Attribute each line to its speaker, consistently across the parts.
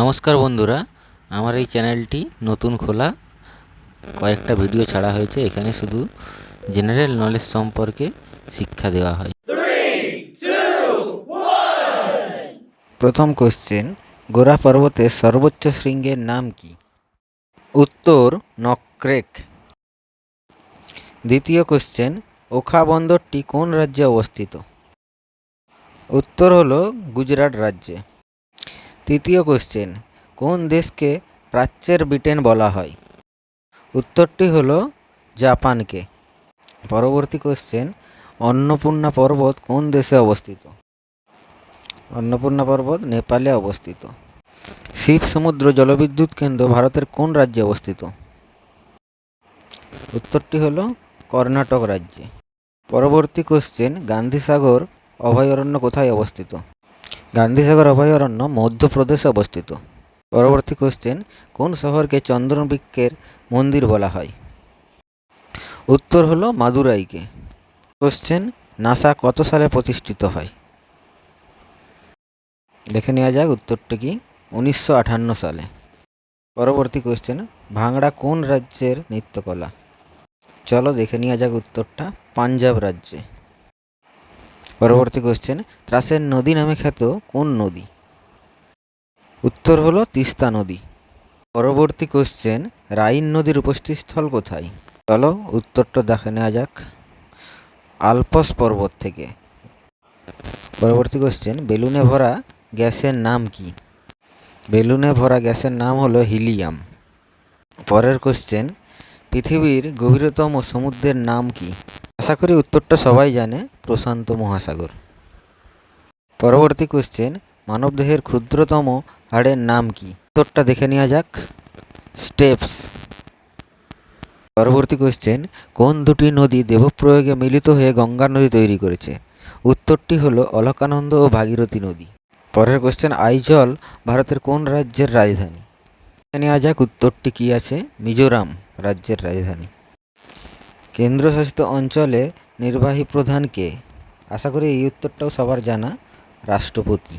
Speaker 1: নমস্কার বন্ধুরা, আমার এই চ্যানেলটি নতুন খোলা। কয়েকটা ভিডিও ছাড়া হয়েছে, এখানে শুধু জেনারেল নলেজ সম্পর্কে শিক্ষা দেওয়া হয়।
Speaker 2: প্রথম কোশ্চেন গোরা পর্বতের সর্বোচ্চ শৃঙ্গের নাম কি? উত্তর, নক্রেক। দ্বিতীয় কোশ্চেন ওখা বন্দরটি কোন রাজ্যে অবস্থিত? উত্তর হলো গুজরাট রাজ্যে। তৃতীয় কোশ্চেন কোন দেশকে প্রাচ্যের ব্রিটেন বলা হয়? উত্তরটি হলো জাপানকে। পরবর্তী কোশ্চেন অন্নপূর্ণা পর্বত কোন দেশে অবস্থিত? অন্নপূর্ণা পর্বত নেপালে অবস্থিত। শিব সমুদ্র জলবিদ্যুৎ কেন্দ্র ভারতের কোন রাজ্যে অবস্থিত? উত্তরটি হল কর্ণাটক রাজ্যে। পরবর্তী কোশ্চেন গান্ধীসাগর অভয়ারণ্য কোথায় অবস্থিত? গান্ধীসাগর অভয়ারণ্য মধ্যপ্রদেশে অবস্থিত। পরবর্তী কোশ্চেন কোন শহরকে চন্দ্রবৃক্ষের মন্দির বলা হয়? উত্তর হলো মাদুরাইকে। কোশ্চেন নাসা কত সালে প্রতিষ্ঠিত হয়? দেখে নেওয়া যাক উত্তরটি কি, উনিশশো আটান্ন সালে। পরবর্তী কোশ্চেন ভাংড়া কোন রাজ্যের নৃত্যকলা? চলো দেখে নেওয়া যাক উত্তরটা, পাঞ্জাব রাজ্যে। পরবর্তী কোশ্চেন ত্রাসের নদী নামে খ্যাত কোন নদী? উত্তর হলো তিস্তা নদী। পরবর্তী কোশ্চেন রাইন নদীর উপস্থিতস্থল কোথায়? চলো উত্তরটা দেখে নেওয়া যাক। আলপস পর্বত থেকে। পরবর্তী কোশ্চেন বেলুনে ভরা গ্যাসের নাম কি? বেলুনে ভরা গ্যাসের নাম হলো হিলিয়াম। পরের কোশ্চেন পৃথিবীর গভীরতম সমুদ্রের নাম কি? আশা করি উত্তরটা সবাই জানে, প্রশান্ত মহাসাগর। পরবর্তী কোশ্চেন মানবদেহের ক্ষুদ্রতম হাড়ের নাম কি? উত্তরটা দেখে নেওয়া যাক। স্টেপস। পরবর্তী কোশ্চেন কোন দুটি নদী দেবপ্রয়োগে মিলিত হয়ে গঙ্গা নদী তৈরি করেছে? উত্তরটি হলো অলকানন্দ ও ভাগীরথী নদী। পরের কোশ্চেন আইজল ভারতের কোন রাজ্যের রাজধানী? নেওয়া যাক উত্তরটি কী আছে, মিজোরাম রাজ্যের রাজধানী। কেন্দ্রশাসিত অঞ্চলে নির্বাহী প্রধান কে? আশা করি এই উত্তরটাও সবার জানা, রাষ্ট্রপতি।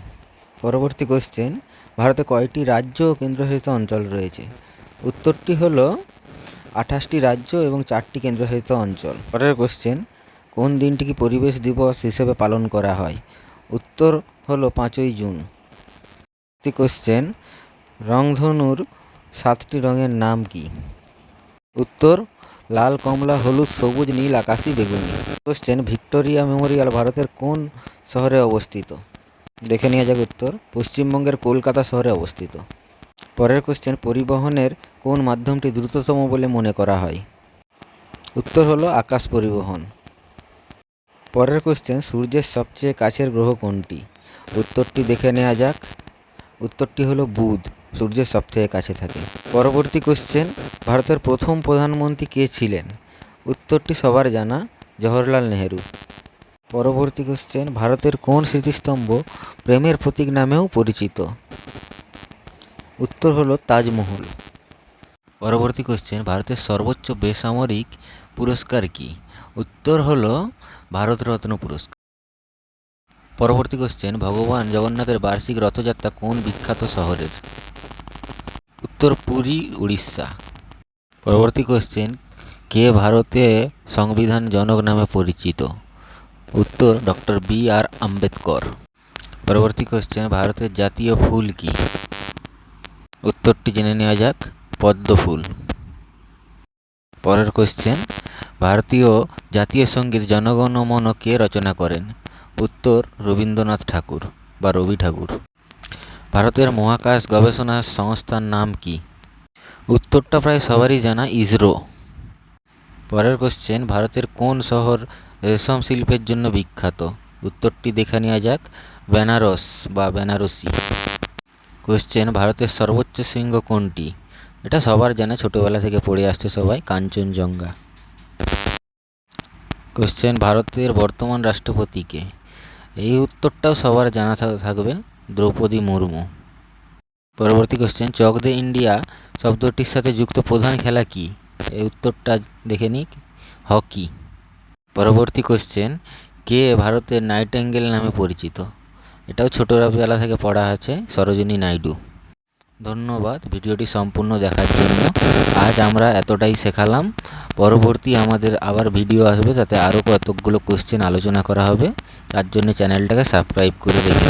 Speaker 2: পরবর্তী কোশ্চেন ভারতে কয়টি রাজ্য ও কেন্দ্রশাসিত অঞ্চল রয়েছে? উত্তরটি হলো আঠাশটি রাজ্য এবং চারটি কেন্দ্রশাসিত অঞ্চল। পরের কোশ্চেন কোন দিনটি কি পরিবেশ দিবস হিসেবে পালন করা হয়? উত্তর হলো পাঁচই জুন। কোশ্চেন রংধনুর সাতটি রঙের নাম কি? উত্তর লাল, কমলা, হলুদ, সবুজ, নীল, আকাশি, বেগুনি। কোশ্চেন ভিক্টোরিয়া মেমোরিয়াল ভারতের কোন শহরে অবস্থিত? দেখে নেওয়া যাক উত্তর। পশ্চিমবঙ্গের কলকাতা শহরে অবস্থিত। পরের কোশ্চেন পরিবহনের কোন মাধ্যমটি দ্রুততম বলে মনে করা হয়? উত্তর হলো আকাশ পরিবহন। পরের কোশ্চেন সূর্যের সবচেয়ে কাছের গ্রহ কোনটি? উত্তরটি দেখে নেওয়া যাক। উত্তরটি হলো বুধ। সূর্যের সবথেকে কাছে থাকে। পরবর্তী কোশ্চেন ভারতের প্রথম প্রধানমন্ত্রী কে ছিলেন? উত্তরটি সবার জানা, জওহরলাল নেহেরু। পরবর্তী কোশ্চেন ভারতের কোন স্মৃতিস্তম্ভ প্রেমের প্রতীক নামেও পরিচিত? উত্তর হলো তাজমহল।
Speaker 1: পরবর্তী কোশ্চেন ভারতের সর্বোচ্চ বেসামরিক পুরস্কার কি? উত্তর হলো ভারতরত্ন পুরস্কার। পরবর্তী কোশ্চেন ভগবান জগন্নাথের বার্ষিক রথযাত্রা কোন বিখ্যাত শহরের? উত্তর পুরী, উড়িষ্যা। পরবর্তী কোশ্চেন কে ভারতে সংবিধান জনক নামে পরিচিত? উত্তর ডক্টর বি আর আম্বেদকর। পরবর্তী কোশ্চেন ভারতের জাতীয় ফুল কি? উত্তরটি জেনে নেওয়া যাক, পদ্ম ফুল। পরের কোশ্চেন ভারতীয় জাতীয় সংগীত জনগণ মন কে রচনা করেন? উত্তর রবীন্দ্রনাথ ঠাকুর বা রবি ঠাকুর। ভারতের মহাকাশ গবেষণা সংস্থার নাম কি? উত্তরটা প্রায় সবারই জানা ইসরো। পরের কোশ্চেন ভারতের কোন শহর রেশম শিল্পের জন্য বিখ্যাত? উত্তরটি দেখে নেওয়া যাক, বেনারস বা বেনারসি। কোশ্চেন ভারতের সর্বোচ্চ শৃঙ্গ কোনটি? এটা সবার জানা, ছোটোবেলা থেকে পড়ে আসছে সবাই, কাঞ্চনজঙ্ঘা। কোশ্চেন ভারতের বর্তমান রাষ্ট্রপতিকে এই উত্তরটাও সবার জানা থাকবে। দ্রৌপদী মুর্মু। পরবর্তী কোশ্চেন চক দে ইন্ডিয়া শব্দটির সাথে যুক্ত প্রধান খেলা কি? এই উত্তরটা দেখে নিক, হকি। পরবর্তী কোশ্চেন কে ভারতের নাইটেঙ্গেল নামে পরিচিত? এটাও ছোটোবেলা থেকে পড়া আছে, সরোজিনী নাইডু। ধন্যবাদ ভিডিওটি সম্পূর্ণ দেখার জন্য। আজ আমরা এতটাই শেখালাম। পরবর্তী আমাদের আবার ভিডিও আসবে তাতে আরও কতকগুলো কোশ্চেন আলোচনা করা হবে। তার জন্য চ্যানেলটাকে সাবস্ক্রাইব করে রেখে